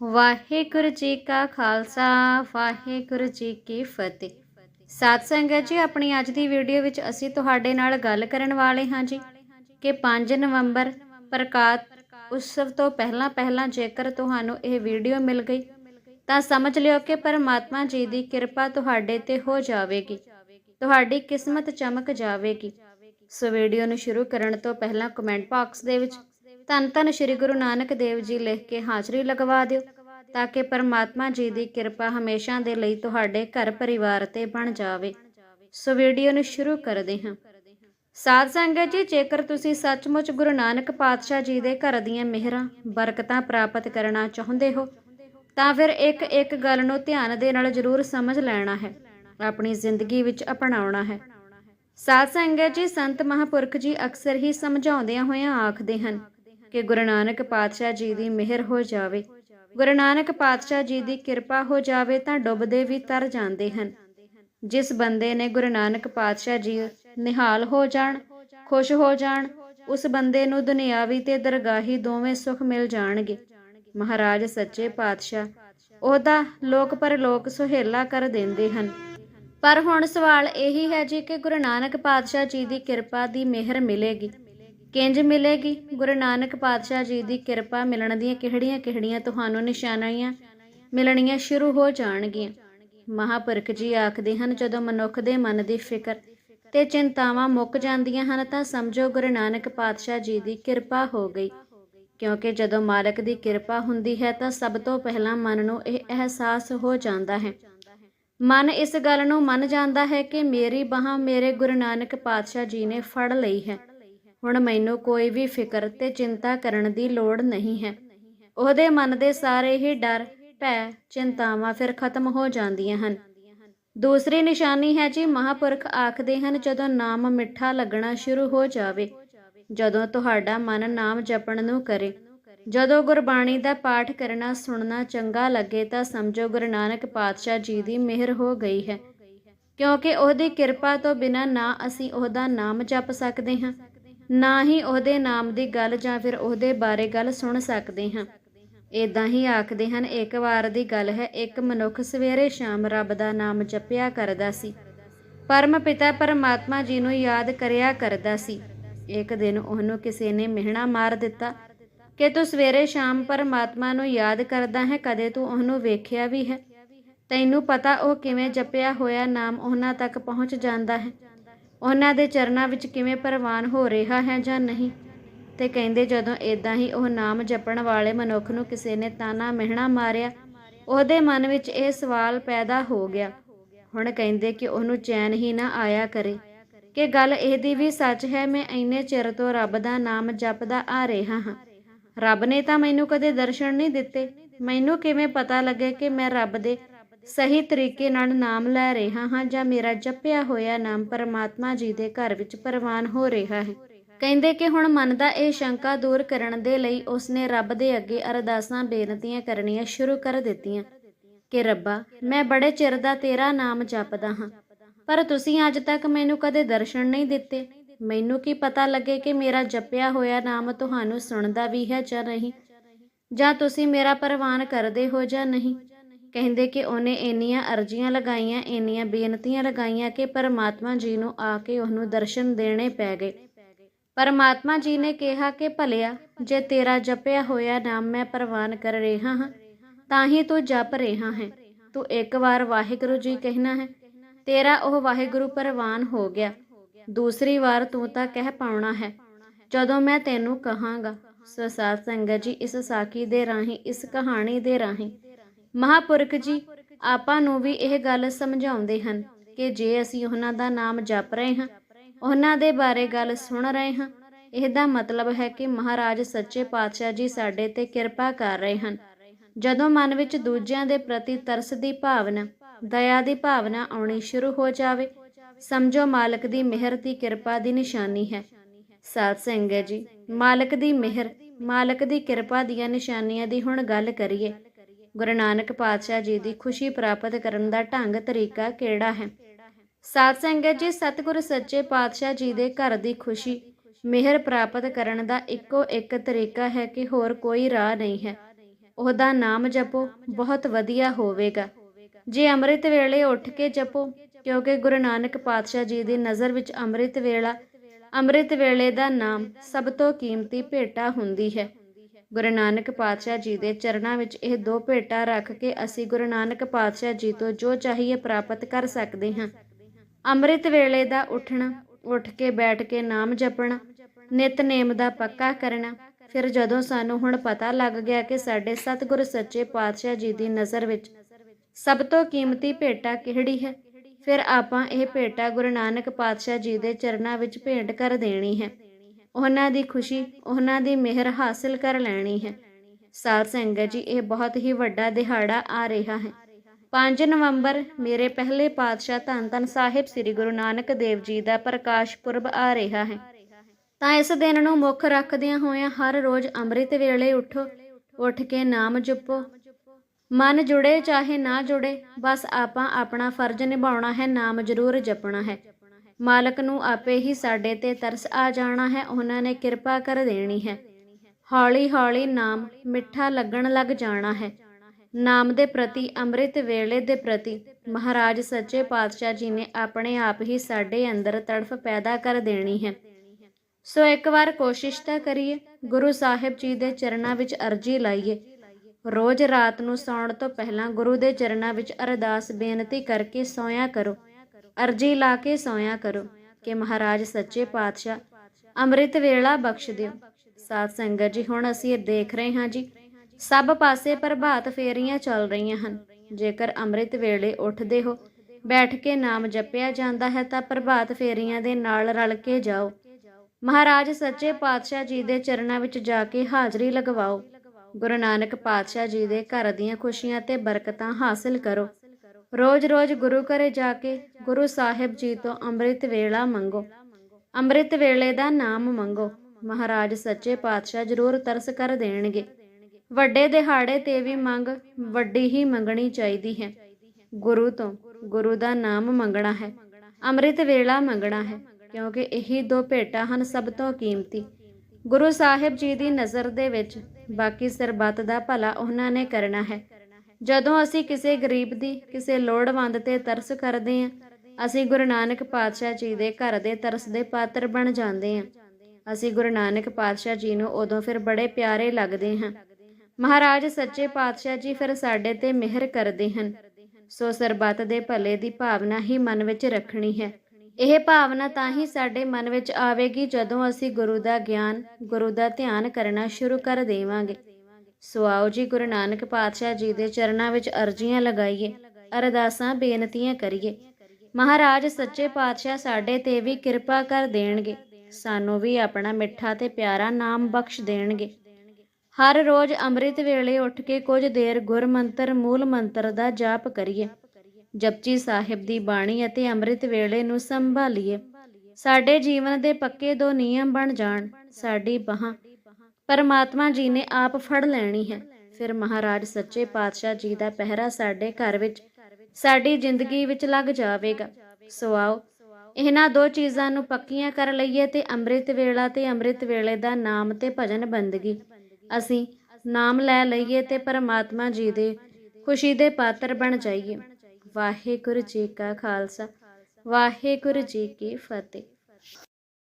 ਵਾਹਿਗੁਰੂ ਜੀ ਕਾ ਖਾਲਸਾ, ਵਾਹਿਗੁਰੂ ਜੀ ਕੀ ਫਤਿਹ। ਸਾਧ ਸੰਗਤ ਜੀ, ਆਪਣੀ ਅੱਜ ਦੀ ਵੀਡੀਓ ਵਿੱਚ ਅਸੀਂ ਤੁਹਾਡੇ ਨਾਲ ਗੱਲ ਕਰਨ ਵਾਲੇ ਹਾਂ ਜੀ ਕਿ 5 ਨਵੰਬਰ ਪ੍ਰਕਾਤ ਉਤਸਵ ਤੋਂ ਪਹਿਲਾਂ ਪਹਿਲਾਂ ਜੇਕਰ ਤੁਹਾਨੂੰ ਇਹ ਵੀਡੀਓ ਮਿਲ ਗਈ, ਤਾਂ ਸਮਝ ਲਿਓ ਕਿ ਪਰਮਾਤਮਾ ਜੀ ਦੀ ਕਿਰਪਾ ਤੁਹਾਡੇ ਤੇ ਹੋ ਜਾਵੇਗੀ, ਤੁਹਾਡੀ ਕਿਸਮਤ ਚਮਕ ਜਾਵੇਗੀ। ਸੋ ਵੀਡੀਓ ਨੂੰ ਸ਼ੁਰੂ ਕਰਨ ਤੋਂ ਪਹਿਲਾਂ ਕਮੈਂਟ ਬਾਕਸ ਦੇ ਵਿੱਚ ਧੰਨ ਧੰਨ ਸ੍ਰੀ ਗੁਰੂ ਨਾਨਕ ਦੇਵ ਜੀ ਲਿਖ ਕੇ ਹਾਜ਼ਰੀ ਲਗਵਾ ਦਿਓ, ਤਾਂ ਕਿ ਪਰਮਾਤਮਾ ਜੀ ਦੀ ਕਿਰਪਾ ਹਮੇਸ਼ਾ ਦੇ ਲਈ ਤੁਹਾਡੇ ਘਰ ਪਰਿਵਾਰ ਤੇ ਬਣ ਜਾਵੇ। ਸੋ ਵੀਡੀਓ ਨੂੰ ਸ਼ੁਰੂ ਕਰਦੇ ਹਾਂ। ਸਾਧ ਸੰਗਤ ਜੀ, ਜੇਕਰ ਤੁਸੀਂ ਸੱਚਮੁੱਚ ਗੁਰੂ ਨਾਨਕ ਪਾਤਸ਼ਾਹ ਜੀ ਦੇ ਘਰ ਦੀਆਂ ਮਿਹਰਾਂ, ਬਰਕਤਾਂ ਪ੍ਰਾਪਤ ਕਰਨਾ ਚਾਹੁੰਦੇ ਹੋ, ਤਾਂ ਫਿਰ ਇੱਕ ਇੱਕ ਗੱਲ ਨੂੰ ਧਿਆਨ ਦੇ ਨਾਲ ਜ਼ਰੂਰ ਸਮਝ ਲੈਣਾ ਹੈ। ਆਪਣੀ ਜ਼ਿੰਦਗੀ ਵਿੱਚ ਅਪਣਾਉਣਾ ਹੈ। ਸਾਧ ਸੰਗਤ ਜੀ, ਸੰਤ ਮਹਾਪੁਰਖ ਜੀ ਅਕਸਰ ਹੀ ਸਮਝਾਉਂਦਿਆਂ ਹੋਇਆਂ ਆਖਦੇ ਹਨ ਕਿ ਗੁਰੂ ਨਾਨਕ ਪਾਤਸ਼ਾਹ ਜੀ ਦੀ ਮਿਹਰ ਹੋ ਜਾਵੇ। ਗੁਰੂ ਨਾਨਕ ਪਾਤਸ਼ਾਹ ਜੀ ਦੀ ਕਿਰਪਾ ਹੋ ਜਾਵੇ ਤਾਂ ਡੁੱਬਦੇ ਵੀ ਤਰ ਜਾਂਦੇ ਹਨ। ਜਿਸ ਬੰਦੇ ਨੇ ਗੁਰੂ ਨਾਨਕ ਪਾਤਸ਼ਾਹ ਜੀ ਨਿਹਾਲ ਹੋ ਜਾਣ, ਖੁਸ਼ ਹੋ ਜਾਣ, ਉਸ ਬੰਦੇ ਨੂੰ ਦੁਨਿਆਵੀ ਤੇ ਦਰਗਾਹੀ ਦੋਵੇਂ ਸੁਖ ਮਿਲ ਜਾਣਗੇ। ਮਹਾਰਾਜ ਸੱਚੇ ਪਾਤਸ਼ਾਹ ਉਹਦਾ ਲੋਕ ਪਰਲੋਕ ਸੁਹੇਲਾ ਕਰ ਦਿੰਦੇ ਹਨ। ਪਰ ਹੁਣ ਸਵਾਲ ਇਹੀ ਹੈ ਜੀ ਕਿ ਗੁਰੂ ਨਾਨਕ ਪਾਤਸ਼ਾਹ ਜੀ ਦੀ ਕਿਰਪਾ ਦੀ ਮਿਹਰ ਮਿਲੇਗੀ। ਕਿੰਜ ਮਿਲੇਗੀ? ਗੁਰੂ ਨਾਨਕ ਪਾਤਸ਼ਾਹ ਜੀ ਦੀ ਕਿਰਪਾ ਮਿਲਣ ਦੀਆਂ ਕਿਹੜੀਆਂ-ਕਿਹੜੀਆਂ ਤੁਹਾਨੂੰ ਨਿਸ਼ਾਨੀਆਂ ਮਿਲਣੀਆਂ ਸ਼ੁਰੂ ਹੋ ਜਾਣਗੀਆਂ? ਮਹਾਪੁਰਖ ਜੀ ਆਖਦੇ ਹਨ, ਜਦੋਂ ਮਨੁੱਖ ਦੇ ਮਨ ਦੀ ਫਿਕਰ ਤੇ ਚਿੰਤਾਵਾਂ ਮੁੱਕ ਜਾਂਦੀਆਂ ਹਨ, ਤਾਂ ਸਮਝੋ ਗੁਰੂ ਨਾਨਕ ਪਾਤਸ਼ਾਹ ਜੀ ਦੀ ਕਿਰਪਾ ਹੋ ਗਈ। ਕਿਉਂਕਿ ਜਦੋਂ ਮਾਲਕ ਦੀ ਕਿਰਪਾ ਹੁੰਦੀ ਹੈ, ਤਾਂ ਸਭ ਤੋਂ ਪਹਿਲਾਂ ਮਨ ਨੂੰ ਇਹ ਅਹਿਸਾਸ ਹੋ ਜਾਂਦਾ ਹੈ। ਮਨ ਇਸ ਗੱਲ ਨੂੰ ਮੰਨ ਜਾਂਦਾ ਹੈ ਕਿ ਮੇਰੀ ਬਾਹ ਮੇਰੇ ਗੁਰੂ ਨਾਨਕ ਪਾਤਸ਼ਾਹ ਜੀ ਨੇ ਫੜ ਲਈ ਹੈ। ਹੁਣ ਮੈਨੂੰ ਕੋਈ ਵੀ ਫਿਕਰ ਤੇ ਚਿੰਤਾ ਕਰਨ ਦੀ ਲੋੜ ਨਹੀਂ ਹੈ। ਉਹਦੇ ਮਨ ਦੇ ਸਾਰੇ ਹੀ ਡਰ, ਭੈ, ਚਿੰਤਾਵਾਂ ਫਿਰ ਖਤਮ ਹੋ ਜਾਂਦੀਆਂ ਹਨ। ਦੂਸਰੀ ਨਿਸ਼ਾਨੀ ਹੈ ਜੀ, ਮਹਾਪੁਰਖ ਆਖਦੇ ਹਨ, ਜਦੋਂ ਨਾਮ ਮਿੱਠਾ ਲੱਗਣਾ ਸ਼ੁਰੂ ਹੋ ਜਾਵੇ, ਜਦੋਂ ਤੁਹਾਡਾ ਮਨ ਨਾਮ ਜਪਣ ਨੂੰ ਕਰੇ। ਜਦੋਂ ਗੁਰਬਾਣੀ ਦਾ ਪਾਠ ਕਰਨਾ ਸੁਣਨਾ ਚੰਗਾ ਲੱਗੇ, ਤਾਂ ਸਮਝੋ ਗੁਰੂ ਨਾਨਕ ਪਾਤਸ਼ਾਹ ਜੀ ਦੀ ਮਿਹਰ ਹੋ ਗਈ ਹੈ। ਕਿਉਂਕਿ ਉਹਦੀ ਕਿਰਪਾ ਤੋਂ ਬਿਨਾਂ ਨਾ ਅਸੀਂ ਉਹਦਾ ਨਾਮ ਜਪ ਸਕਦੇ ਹਾਂ। ਨਾ ਹੀ ਉਹਦੇ ਨਾਮ ਦੀ ਗੱਲ ਜਾਂ ਫਿਰ ਉਹਦੇ ਬਾਰੇ ਗੱਲ ਸੁਣ ਸਕਦੇ ਹਾਂ। ਇਦਾਂ ਹੀ ਆਖਦੇ ਹਨ, ਇੱਕ ਵਾਰ ਦੀ ਗੱਲ ਹੈ, ਇੱਕ ਮਨੁੱਖ ਸਵੇਰੇ ਸ਼ਾਮ ਰੱਬ ਦਾ ਨਾਮ ਜਪਿਆ ਕਰਦਾ ਸੀ। ਪਰਮ ਪਿਤਾ ਪਰਮਾਤਮਾ ਜੀ ਨੂੰ ਯਾਦ ਕਰਿਆ ਕਰਦਾ ਸੀ। ਇੱਕ ਦਿਨ ਉਹਨੂੰ ਕਿਸੇ ਨੇ ਮਿਹਣਾ ਮਾਰ ਦਿੱਤਾ। ਕਿ ਤੂੰ ਸਵੇਰੇ ਸ਼ਾਮ ਪਰਮਾਤਮਾ ਨੂੰ ਯਾਦ ਕਰਦਾ ਹੈ, ਕਦੇ ਤੂੰ ਉਹਨੂੰ ਵੇਖਿਆ ਵੀ ਹੈ? ਤੈਨੂੰ ਪਤਾ ਉਹ ਕਿਵੇਂ ਜਪਿਆ ਹੋਇਆ ਨਾਮ ਉਹਨਾਂ ਤੱਕ ਪਹੁੰਚ ਜਾਂਦਾ ਹੈ। ਉਹਨਾਂ ਦੇ ਚਰਨਾਂ ਵਿੱਚ ਕਿਵੇਂ ਪ੍ਰਵਾਨ ਹੋ ਰਿਹਾ ਹੈ ਜਾਂ ਨਹੀਂ? ਤੇ ਕਹਿੰਦੇ ਜਦੋਂ ਇਦਾਂ ਹੀ ਉਹ ਨਾਮ ਜਪਣ ਵਾਲੇ ਮਨੁੱਖ ਨੂੰ ਕਿਸੇ ਨੇ ਤਾਨਾ ਮਿਹਣਾ ਮਾਰਿਆ, ਉਹਦੇ ਮਨ ਵਿੱਚ ਇਹ ਸਵਾਲ ਪੈਦਾ ਹੋ ਗਿਆ। ਹੁਣ ਕਹਿੰਦੇ ਕਿ ਉਹਨੂੰ ਚੈਨ ਹੀ ਨਾ ਆਇਆ ਕਰੇ। ਕਿ ਗੱਲ ਇਹਦੀ ਵੀ ਸੱਚ ਹੈ, ਮੈਂ ਇੰਨੇ ਚਿਰ ਤੋਂ ਰੱਬ ਦਾ ਨਾਮ ਜਪਦਾ ਆ ਰਿਹਾ ਹਾਂ। ਰੱਬ ਨੇ ਤਾਂ ਮੈਨੂੰ ਕਦੇ ਦਰਸ਼ਨ ਨਹੀਂ ਦਿੱਤੇ। ਮੈਨੂੰ ਕਿਵੇਂ ਪਤਾ ਲੱਗੇ ਕਿ ਮੈਂ ਰੱਬ ਦੇ ਸਹੀ ਤਰੀਕੇ ਨਾਲ ਨਾਮ ਲੈ ਰਿਹਾ ਹਾਂ ਜਾਂ ਮੇਰਾ ਜਪਿਆ ਹੋਇਆ ਨਾਮ ਪਰਮਾਤਮਾ ਜੀ ਦੇ ਘਰ ਵਿੱਚ ਪ੍ਰਵਾਨ ਹੋ ਰਿਹਾ ਹੈ। ਕਹਿੰਦੇ ਕਿ ਹੁਣ ਮਨ ਦਾ ਇਹ ਸ਼ੰਕਾ ਦੂਰ ਕਰਨ ਦੇ ਲਈ ਉਸਨੇ ਰੱਬ ਦੇ ਅੱਗੇ ਅਰਦਾਸਾਂ, ਬੇਨਤੀਆਂ ਕਰਨੀਆਂ ਸ਼ੁਰੂ ਕਰ ਦਿੱਤੀਆਂ ਕਿ ਰੱਬਾ, ਮੈਂ ਬੜੇ ਚਿਰ ਦਾ ਤੇਰਾ ਨਾਮ ਜਪਦਾ ਹਾਂ, ਪਰ ਤੁਸੀਂ ਅੱਜ ਤੱਕ ਮੈਨੂੰ ਕਦੇ ਦਰਸ਼ਨ ਨਹੀਂ ਦਿੱਤੇ। ਮੈਨੂੰ ਕੀ ਪਤਾ ਲੱਗੇ ਕਿ ਮੇਰਾ ਜਪਿਆ ਹੋਇਆ ਨਾਮ ਤੁਹਾਨੂੰ ਸੁਣਦਾ ਵੀ ਹੈ ਜਾਂ ਨਹੀਂ, ਜਾਂ ਤੁਸੀਂ ਮੇਰਾ ਪ੍ਰਵਾਨ ਕਰਦੇ ਹੋ ਜਾਂ ਨਹੀਂ। ਕਹਿੰਦੇ ਕਿ ਉਹਨੇ ਇੰਨੀਆਂ ਅਰਜ਼ੀਆਂ ਲਗਾਈਆਂ, ਇੰਨੀਆਂ ਬੇਨਤੀਆਂ ਲਗਾਈਆਂ ਕਿ ਪਰਮਾਤਮਾ ਜੀ ਨੂੰ ਆ ਕੇ ਉਹਨੂੰ ਦਰਸ਼ਨ ਦੇਣੇ ਪੈ ਗਏ। ਪਰਮਾਤਮਾ ਜੀ ਨੇ ਕਿਹਾ ਕਿ ਭਲਿਆ, ਜੇ ਤੇਰਾ ਜਪਿਆ ਹੋਇਆ ਨਾਮ ਮੈਂ ਪ੍ਰਵਾਨ ਕਰ ਰਿਹਾ ਹਾਂ, ਤਾਂ ਹੀ ਤੂੰ ਜਪ ਰਿਹਾ ਹੈ। ਤੂੰ ਇੱਕ ਵਾਰ ਵਾਹਿਗੁਰੂ ਜੀ ਕਹਿਣਾ ਹੈ, ਤੇਰਾ ਉਹ ਵਾਹਿਗੁਰੂ ਪ੍ਰਵਾਨ ਹੋ ਗਿਆ। ਦੂਸਰੀ ਵਾਰ ਤੂੰ ਤਾਂ ਕਹਿ ਪਾਉਣਾ ਹੈ, ਜਦੋਂ ਮੈਂ ਤੈਨੂੰ ਕਹਾਂਗਾ, ਸੋ ਸਾਧ ਸੰਗਤ ਜੀ, ਇਸ ਸਾਖੀ ਦੇ ਰਾਹੀਂ, ਇਸ ਕਹਾਣੀ ਦੇ ਰਾਹੀਂ ਮਹਾਪੁਰਖ ਜੀ, ਆਪਾਂ ਨੂੰ ਵੀ ਇਹ ਗੱਲ ਸਮਝਾਉਂਦੇ ਹਨ ਕਿ ਜੇ ਅਸੀਂ ਉਹਨਾਂ ਦਾ ਨਾਮ ਜਪ ਰਹੇ ਹਾਂ, ਉਹਨਾਂ ਦੇ ਬਾਰੇ ਗੱਲ ਸੁਣ ਰਹੇ ਹਾਂ, ਇਹਦਾ ਮਤਲਬ ਹੈ ਕਿ ਮਹਾਰਾਜ ਸੱਚੇ ਪਾਤਸ਼ਾਹ ਜੀ ਸਾਡੇ ਤੇ ਕਿਰਪਾ ਕਰ ਰਹੇ ਹਨ। ਜਦੋਂ ਮਨ ਵਿੱਚ ਦੂਜਿਆਂ ਦੇ ਪ੍ਰਤੀ ਤਰਸ ਦੀ ਭਾਵਨਾ, ਦਇਆ ਦੀ ਭਾਵਨਾ ਆਉਣੀ ਸ਼ੁਰੂ ਹੋ ਜਾਵੇ, ਸਮਝੋ ਮਾਲਕ ਦੀ ਮਿਹਰ ਦੀ ਕਿਰਪਾ ਦੀ ਨਿਸ਼ਾਨੀ ਹੈ। ਸਾਧ ਸੰਗਤ ਜੀ, ਮਾਲਕ ਦੀ ਮਿਹਰ, ਮਾਲਕ ਦੀ ਕਿਰਪਾ ਦੀਆਂ ਨਿਸ਼ਾਨੀਆਂ ਦੀ ਹੁਣ ਗੱਲ ਕਰੀਏ ਗੁਰੂ ਨਾਨਕ ਪਾਤਸ਼ਾਹ ਜੀ ਦੀ ਖੁਸ਼ੀ ਪ੍ਰਾਪਤ ਕਰਨ ਦਾ ਢੰਗ, ਤਰੀਕਾ ਕਿਹੜਾ ਹੈ? ਸਾਧ ਸੰਗਤ ਜੀ, ਸਤਿਗੁਰ ਸੱਚੇ ਪਾਤਸ਼ਾਹ ਜੀ ਦੇ ਘਰ ਦੀ ਖੁਸ਼ੀ। ਮਿਹਰ ਪ੍ਰਾਪਤ ਕਰਨ ਦਾ ਇੱਕੋ ਇੱਕ ਤਰੀਕਾ ਹੈ ਕਿ ਹੋਰ ਕੋਈ ਰਾਹ ਨਹੀਂ ਹੈ। ਉਹਦਾ ਨਾਮ ਜਪੋ, ਬਹੁਤ ਵਧੀਆ ਹੋਵੇਗਾ। ਜੇ ਅੰਮ੍ਰਿਤ ਵੇਲੇ ਉੱਠ ਕੇ ਜਪੋ, ਕਿਉਂਕਿ ਗੁਰੂ ਨਾਨਕ ਪਾਤਸ਼ਾਹ ਜੀ ਦੀ ਨਜ਼ਰ ਵਿੱਚ ਅੰਮ੍ਰਿਤ ਵੇਲਾ, ਅੰਮ੍ਰਿਤ ਵੇਲੇ ਦਾ ਨਾਮ ਸਭ ਤੋਂ ਕੀਮਤੀ ਭੇਟਾ ਹੁੰਦੀ ਹੈ। ਗੁਰੂ ਨਾਨਕ ਪਾਤਸ਼ਾਹ ਜੀ ਦੇ ਚਰਨਾਂ ਵਿੱਚ ਇਹ ਦੋ ਭੇਟਾ ਰੱਖ ਕੇ ਅਸੀਂ ਗੁਰੂ ਨਾਨਕ ਪਾਤਸ਼ਾਹ ਜੀ ਤੋਂ ਜੋ ਚਾਹੀਏ ਪ੍ਰਾਪਤ ਕਰ ਸਕਦੇ ਹਾਂ। ਅੰਮ੍ਰਿਤ ਵੇਲੇ ਦਾ ਉੱਠਣਾ, ਉੱਠ ਕੇ ਬੈਠ ਕੇ ਨਾਮ ਜਪਣਾ ਨਿਤਨੇਮ ਦਾ ਪੱਕਾ ਕਰਨਾ, ਫਿਰ ਜਦੋਂ ਸਾਨੂੰ ਹੁਣ ਪਤਾ ਲੱਗ ਗਿਆ ਕਿ ਸਾਡੇ ਸਤਿਗੁਰ ਸੱਚੇ ਪਾਤਸ਼ਾਹ ਜੀ ਦੀ ਨਜ਼ਰ ਵਿੱਚ ਸਭ ਤੋਂ ਕੀਮਤੀ ਭੇਟਾ ਕਿਹੜੀ ਹੈ, ਫਿਰ ਆਪਾਂ ਇਹ ਭੇਟਾ ਗੁਰੂ ਨਾਨਕ ਪਾਤਸ਼ਾਹ ਜੀ ਦੇ ਚਰਨਾਂ ਵਿੱਚ ਭੇਂਟ ਕਰ ਦੇਣੀ ਹੈ। ਉਹਨਾਂ ਦੀ ਖੁਸ਼ੀ, ਉਹਨਾਂ ਦੀ ਮਿਹਰ ਹਾਸਲ ਕਰ ਲੈਣੀ ਹੈ। ਸਾਧ ਸੰਗਤ ਜੀ, ਇਹ ਬਹੁਤ ਹੀ ਵੱਡਾ ਦਿਹਾੜਾ ਆ ਰਿਹਾ ਹੈ। 5 ਨਵੰਬਰ, ਮੇਰੇ ਪਹਿਲੇ ਪਾਤਸ਼ਾਹ ਧੰਨ ਧੰਨ ਸਾਹਿਬ ਸ੍ਰੀ ਗੁਰੂ ਨਾਨਕ ਦੇਵ ਜੀ ਦਾ ਪ੍ਰਕਾਸ਼ ਪੁਰਬ ਆ ਰਿਹਾ ਹੈ। ਤਾਂ ਇਸ ਦਿਨ ਨੂੰ ਮੁੱਖ ਰੱਖਦਿਆਂ ਹੋਇਆਂ ਹਰ ਰੋਜ਼ ਅੰਮ੍ਰਿਤ ਵੇਲੇ ਉਠੋ, ਉੱਠ ਕੇ ਨਾਮ ਜਪੋ। ਮਨ ਜੁੜੇ ਚਾਹੇ ਨਾ ਜੁੜੇ, ਬਸ ਆਪਾਂ ਆਪਣਾ ਫਰਜ਼ ਨਿਭਾਉਣਾ ਹੈ, ਨਾਮ ਜ਼ਰੂਰ ਜਪਣਾ ਹੈ। ਮਾਲਕ ਨੂੰ ਆਪੇ ਹੀ ਸਾਡੇ ਤੇ ਤਰਸ ਆ ਜਾਣਾ ਹੈ, ਉਹਨਾਂ ਨੇ ਕਿਰਪਾ ਕਰ ਦੇਣੀ ਹੈ। ਹੌਲੀ ਹੌਲੀ ਨਾਮ ਮਿੱਠਾ ਲੱਗਣ ਲੱਗ ਜਾਣਾ ਹੈ। ਨਾਮ ਦੇ ਪ੍ਰਤੀ, ਅੰਮ੍ਰਿਤ ਵੇਲੇ ਦੇ ਪ੍ਰਤੀ ਮਹਾਰਾਜ ਸੱਚੇ ਪਾਤਸ਼ਾਹ ਜੀ ਨੇ ਆਪਣੇ ਆਪ ਹੀ ਸਾਡੇ ਅੰਦਰ ਤੜਫ ਪੈਦਾ ਕਰ ਦੇਣੀ ਹੈ। ਸੋ ਇੱਕ ਵਾਰ ਕੋਸ਼ਿਸ਼ ਤਾਂ ਕਰੀਏ, ਗੁਰੂ ਸਾਹਿਬ ਜੀ ਦੇ ਚਰਨਾਂ ਵਿੱਚ ਅਰਜੀ ਲਾਈਏ। ਰੋਜ਼ ਰਾਤ ਨੂੰ ਸੌਣ ਤੋਂ ਪਹਿਲਾਂ ਗੁਰੂ ਦੇ ਚਰਨਾਂ ਵਿੱਚ ਅਰਦਾਸ ਬੇਨਤੀ ਕਰਕੇ ਸੌਂਇਆ ਕਰੋ। ਅਰਜੀ ਲਾ ਕੇ ਸੋਇਆ ਕਰੋ ਕਿ ਮਹਾਰਾਜ ਸੱਚੇ ਪਾਤਸ਼ਾਹ, ਅੰਮ੍ਰਿਤ ਵੇਲਾ ਬਖਸ਼ ਦਿਓ। ਸਾਧ ਸੰਗਤ ਜੀ, ਹੁਣ ਅਸੀਂ ਇਹ ਦੇਖ ਰਹੇ ਹਾਂ ਜੀ, ਸਭ ਪਾਸੇ ਪ੍ਰਭਾਤ ਫੇਰੀਆਂ ਚੱਲ ਰਹੀਆਂ ਹਨ। ਜੇਕਰ ਅੰਮ੍ਰਿਤ ਵੇਲੇ ਉੱਠਦੇ ਹੋ, ਬੈਠ ਕੇ ਨਾਮ ਜਪਿਆ ਜਾਂਦਾ ਹੈ ਤਾਂ ਪ੍ਰਭਾਤ ਫੇਰੀਆਂ ਦੇ ਨਾਲ ਰਲ ਕੇ ਜਾਓ। ਮਹਾਰਾਜ ਸੱਚੇ ਪਾਤਸ਼ਾਹ ਜੀ ਦੇ ਚਰਨਾਂ ਵਿੱਚ ਜਾ ਕੇ ਹਾਜ਼ਰੀ ਲਗਵਾਓ। ਗੁਰੂ ਨਾਨਕ ਪਾਤਸ਼ਾਹ ਜੀ ਦੇ ਘਰ ਦੀਆਂ ਖੁਸ਼ੀਆਂ ਤੇ ਬਰਕਤਾਂ ਹਾਸਲ ਕਰੋ। ਰੋਜ਼-ਰੋਜ਼ ਗੁਰੂ ਘਰੇ ਜਾ ਕੇ ਗੁਰੂ ਸਾਹਿਬ ਜੀ ਤੋਂ ਅੰਮ੍ਰਿਤ ਵੇਲਾ ਮੰਗੋ। ਅੰਮ੍ਰਿਤ ਵੇਲੇ ਦਾ ਨਾਮ ਮੰਗੋ। ਮਹਾਰਾਜ ਸੱਚੇ ਪਾਤਸ਼ਾਹ ਜ਼ਰੂਰ ਤਰਸ ਕਰ ਦੇਣਗੇ। ਵੱਡੇ ਦਿਹਾੜੇ ਤੇ ਵੀ ਮੰਗ ਵੱਡੀ ਹੀ ਮੰਗਣੀ ਚਾਹੀਦੀ ਹੈ। ਗੁਰੂ ਤੋਂ ਗੁਰੂ ਦਾ ਨਾਮ ਮੰਗਣਾ ਹੈ। ਅੰਮ੍ਰਿਤ ਵੇਲਾ ਮੰਗਣਾ ਹੈ, ਕਿਉਂਕਿ ਇਹੀ ਦੋ ਭੇਟਾਂ ਹਨ ਸਭ ਤੋਂ ਕੀਮਤੀ। ਗੁਰੂ ਸਾਹਿਬ ਜੀ ਦੀ ਨਜ਼ਰ ਦੇ ਵਿੱਚ ਬਾਕੀ ਸਰਬੱਤ ਦਾ ਭਲਾ ਉਹਨਾਂ ਨੇ ਕਰਨਾ ਹੈ। ਜਦੋਂ ਅਸੀਂ ਕਿਸੇ ਗਰੀਬ ਦੀ, ਕਿਸੇ ਲੋੜਵੰਦ ਤੇ ਤਰਸ ਕਰਦੇ ਹਾਂ ਅਸੀਂ ਗੁਰੂ ਨਾਨਕ ਪਾਤਸ਼ਾਹ ਜੀ ਦੇ ਘਰ ਦੇ ਤਰਸ ਦੇ ਪਾਤਰ ਬਣ ਜਾਂਦੇ ਹਾਂ। ਅਸੀਂ ਗੁਰੂ ਨਾਨਕ ਪਾਤਸ਼ਾਹ ਜੀ ਨੂੰ ਉਦੋਂ ਫਿਰ ਬੜੇ ਪਿਆਰੇ ਲੱਗਦੇ ਹਾਂ। ਮਹਾਰਾਜ ਸੱਚੇ ਪਾਤਸ਼ਾਹ ਜੀ ਫਿਰ ਸਾਡੇ ਤੇ ਮਿਹਰ ਕਰਦੇ ਹਨ। ਸੋ ਸਰਬੱਤ ਦੇ ਭਲੇ ਦੀ ਭਾਵਨਾ ਹੀ ਮਨ ਵਿੱਚ ਰੱਖਣੀ ਹੈ। ਇਹ ਭਾਵਨਾ ਤਾਂ ਹੀ ਸਾਡੇ ਮਨ ਵਿੱਚ ਆਵੇਗੀ ਜਦੋਂ ਅਸੀਂ ਗੁਰੂ ਦਾ ਗਿਆਨ, ਗੁਰੂ ਦਾ ਧਿਆਨ ਕਰਨਾ ਸ਼ੁਰੂ ਕਰ ਦੇਵਾਂਗੇ। ਸੋ ਆਓ ਜੀ ਗੁਰੂ ਨਾਨਕ ਪਾਤਸ਼ਾਹ ਜੀ ਦੇ ਚਰਨਾਂ ਵਿੱਚ ਅਰਜ਼ੀਆਂ ਲਗਾਈਏ। ਅਰਦਾਸਾਂ, ਬੇਨਤੀਆਂ ਕਰੀਏ। ਮਹਾਰਾਜ, ਸੱਚੇ ਪਾਤਸ਼ਾਹ ਸਾਡੇ ਤੇ ਵੀ ਕਿਰਪਾ ਕਰ ਦੇਣਗੇ। ਸਾਨੂੰ ਵੀ ਆਪਣਾ ਮਿੱਠਾ ਤੇ ਪਿਆਰਾ ਨਾਮ ਬਖਸ਼ ਦੇਣਗੇ। ਹਰ ਰੋਜ਼ ਅੰਮ੍ਰਿਤ ਵੇਲੇ ਉੱਠ ਕੇ ਕੁਝ ਦੇਰ ਗੁਰਮੰਤਰ, ਮੂਲ ਮੰਤਰ ਦਾ ਜਾਪ ਕਰੀਏ। ਜਪਜੀ ਸਾਹਿਬ ਦੀ ਬਾਣੀ ਅਤੇ ਅੰਮ੍ਰਿਤ ਵੇਲੇ ਨੂੰ ਸੰਭਾਲੀਏ। ਸਾਡੇ ਜੀਵਨ ਦੇ ਪੱਕੇ ਦੋ ਨਿਯਮ ਬਣ ਜਾਣ, ਸਾਡੀ ਬਾਹਾਂ। ਪਰਮਾਤਮਾ ਜੀ ਨੇ ਆਪ ਫੜ ਲੈਣੀ ਹੈ। ਫਿਰ ਮਹਾਰਾਜ, ਸੱਚੇ ਪਾਤਸ਼ਾਹ ਜੀ ਦਾ ਪਹਿਰਾ ਸਾਡੇ ਘਰ ਵਿੱਚ ਸਾਡੀ ਜ਼ਿੰਦਗੀ ਵਿੱਚ ਲੱਗ ਜਾਵੇਗਾ। ਸੋ ਆਓ, ਇਹਨਾਂ ਦੋ ਚੀਜ਼ਾਂ ਨੂੰ ਪੱਕੀਆਂ ਕਰ ਲਈਏ ਤੇ ਅੰਮ੍ਰਿਤ ਵੇਲਾ ਤੇ ਅੰਮ੍ਰਿਤ ਵੇਲੇ ਦਾ ਨਾਮ ਤੇ ਭਜਨ ਬੰਦਗੀ। ਅਸੀਂ ਨਾਮ ਲੈ ਲਈਏ ਤੇ ਪਰਮਾਤਮਾ ਜੀ ਦੇ ਖੁਸ਼ੀ ਦੇ ਪਾਤਰ ਬਣ ਜਾਈਏ। ਵਾਹਿਗੁਰੂ ਜੀ ਕਾ ਖਾਲਸਾ, ਵਾਹਿਗੁਰੂ ਜੀ ਕੀ ਫਤਿਹ।